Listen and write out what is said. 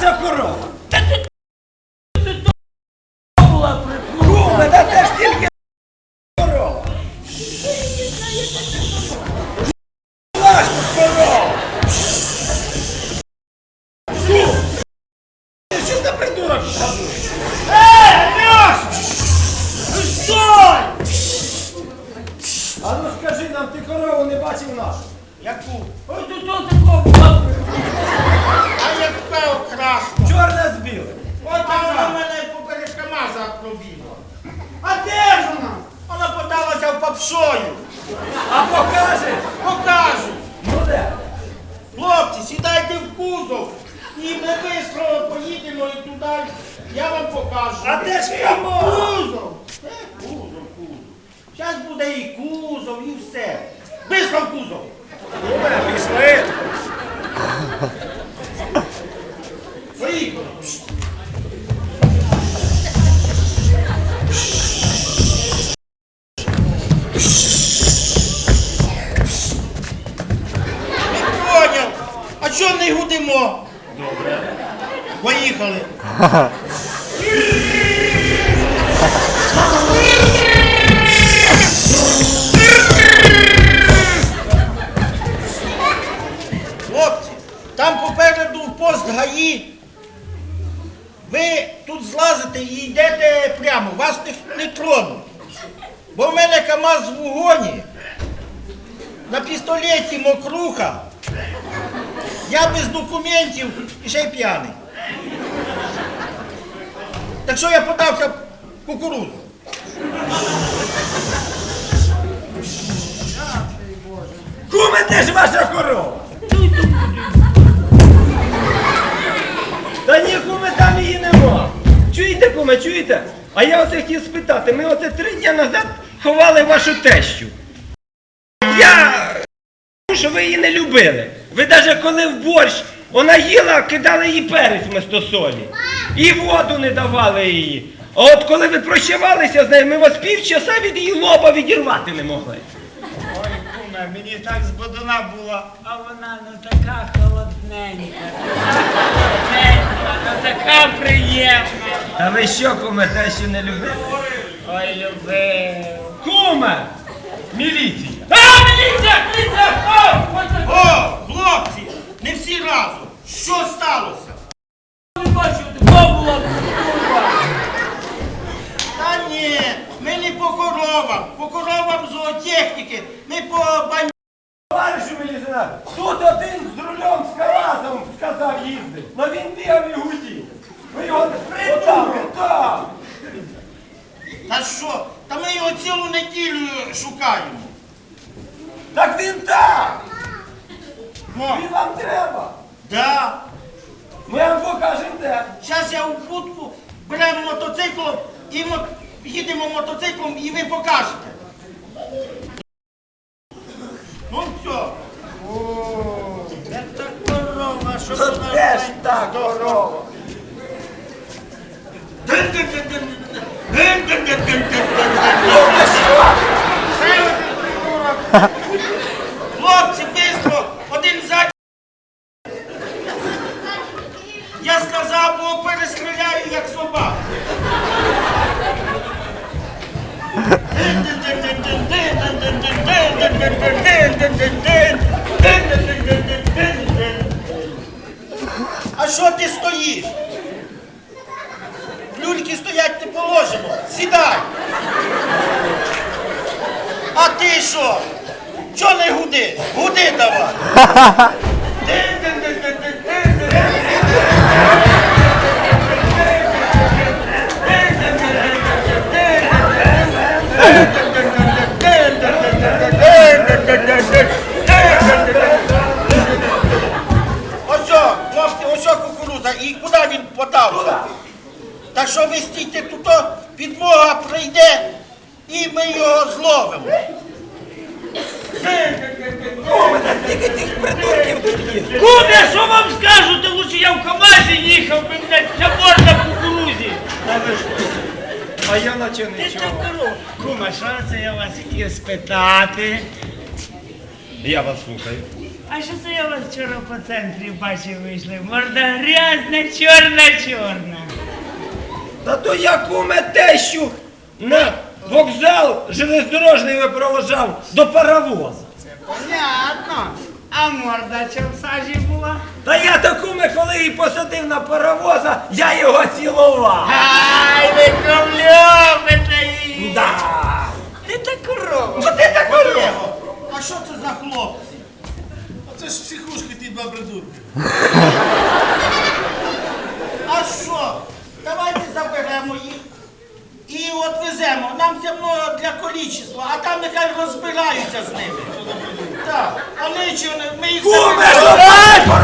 ваша корова? Та? Е! А ну скажи нам, ти корову не бачив нашу? Яку? Ой, тут тут такого пев красно. Чорна з білим. От вона мене поперед КамАЗа пробігла. А де ж вона? Вона подалася в попсою. А покаже? Покажу. Ну де? Хлопці, сідайте в кузов. І ми швидко поїдемо і туди. Я вам покажу. А де ж КамАЗ? Кузов. Е, кузов, кузов. Зараз буде і кузов, і все. Бистро в кузов. Пішли. Хлопці, там попереду пост ГАІ. Ви тут злазите і йдете прямо, вас не, не тронуть. Бо в мене КАМАЗ в угоні. На пістолеті мокруха. Я без документів і ще й п'яний. Так що я подався кукурудзу. Куме, ж ваша корова? Та ні, куме, там її нема. Чуєте, куме, чуєте? А я оце хотів спитати, ми оце три дні назад ховали вашу тещу. Я що ви її не любили. Ви навіть коли в борщ вона їла, кидали їй перець вместо солі. І воду не давали її. А от коли ви прощавалися з нею, ми вас півчаса від її лоба відірвати не могли. Ой, куме, мені так збудена була, а вона ну така холодненька. Холодненька, ну така приємна. Та ви що, куме, тещу не любили? Ой, любив. Куме! Міліція! А, міліція, міліція! О, хлопці, не всі разом. Що сталося? Коровам, по коровам зоотехніки, ми по бандитам. Товаришу міліціонер, тут один з рулем з карасом сказав їздить, но він бігав і гудів. Ви його не він там. Та що? Та ми його цілу неділю шукаємо. Так він. Ну, Він вам треба. да. Ми вам покажемо де. Зараз я у будку беремо мотоциклом і мо- їдемо мотоциклом і ви покажете. Ну все. Це та корова, що вона де ж та корова? Ще один придурок. Хлопці, бистро, один ззаді. Я сказав, бо перестріляю, як собак. А що ти стоїш? Люльки стоять не положено. Сідай. А ти що? Чого не гуди? Гуди давай. кукурудза. І куди він подався? Та що ви стійте тут, підмога прийде, і ми його зловимо. Куме, тих придурків тут є? Куме, що вам скажу, то лучше я в КамАЗі їхав, би, блядь, вся морда в кукурузі. А я наче нічого. Куме, що це я вас хотів спитати? Я вас слухаю. А що це я вас вчора по центрі бачив вийшли? Морда грязна, чорна, чорна. Та то я куме тещу на вокзал железнодорожний випроводжав до паровоза. Понятно. А морда що в сажі була? Та я то куме, коли її посадив на паровоза, я його цілував. Ай, ви кровлюбите її. Да. Ти таку робиш. Ну ти так. Олего, а що це за хлопці? Оце ж психушки ті два придурки. А що? Давайте заберемо їх. І от веземо. Нам земно для колічества, а там нехай розбираються з ними. Так, а ми, чи, ми їх заберемо.